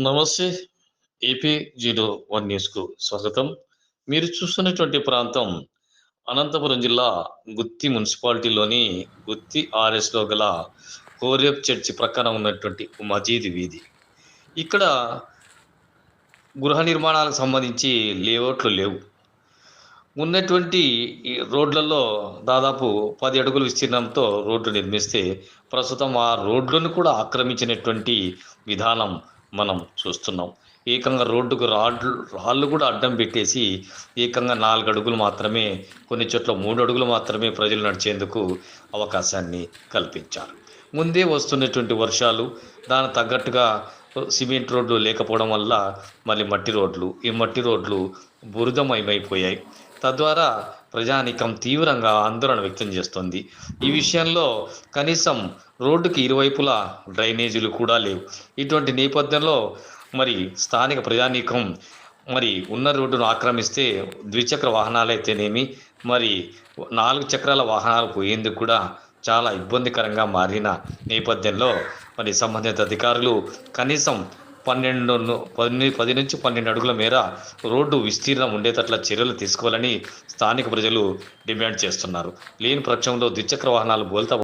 నమస్తే AP zero one న్యూస్కు స్వాగతం. మీరు చూస్తున్నటువంటి ప్రాంతం అనంతపురం జిల్లా గుత్తి మున్సిపాలిటీలోని గుత్తి ఆర్ఎస్లో గల కోరేప్ చర్చి ప్రక్కన ఉన్నటువంటి మజీద్ వీధి. ఇక్కడ గృహ నిర్మాణాలకు సంబంధించి లేఅవుట్లు లేవు. ఉన్నటువంటి రోడ్లలో దాదాపు పది అడుగుల విస్తీర్ణంతో రోడ్డు నిర్మిస్తే ప్రస్తుతం ఆ రోడ్లను కూడా ఆక్రమించినటువంటి విధానం మనం చూస్తున్నాం. ఏకంగా రోడ్డుకు రాడ్లు రాళ్ళు కూడా అడ్డం పెట్టేసి ఏకంగా నాలుగు అడుగులు మాత్రమే కొన్ని చోట్ల మూడు అడుగులు మాత్రమే ప్రజలు నడిచేందుకు అవకాశాన్ని కల్పించారు. ముందే వస్తున్నటువంటి వర్షాలు దానికి తగ్గట్టుగా సిమెంట్ రోడ్లు లేకపోవడం వల్ల మళ్ళీ మట్టి రోడ్లు ఈ మట్టి రోడ్లు బురదమయమైపోయాయి. తద్వారా ప్రజానికం తీవ్రంగా ఆందోళన వ్యక్తం చేస్తుంది. ఈ విషయంలో కనీసం రోడ్డుకి ఇరువైపులా డ్రైనేజీలు కూడా లేవు. ఇటువంటి నేపథ్యంలో మరి స్థానిక ప్రజానీకం మరి ఉన్న రోడ్డును ఆక్రమిస్తే ద్విచక్ర వాహనాలైతేనేమి మరి నాలుగు చక్రాల వాహనాలు పోయేందుకు కూడా చాలా ఇబ్బందికరంగా మారిన నేపథ్యంలో మరి సంబంధిత అధికారులు కనీసం పన్నెండు పది పది నుంచి పన్నెండు అడుగుల మేర రోడ్డు విస్తీర్ణం ఉండేటట్ల చర్యలు తీసుకోవాలని స్థానిక ప్రజలు డిమాండ్ చేస్తున్నారు. లేని పక్షంలో ద్విచక్ర వాహనాలు బోల్తా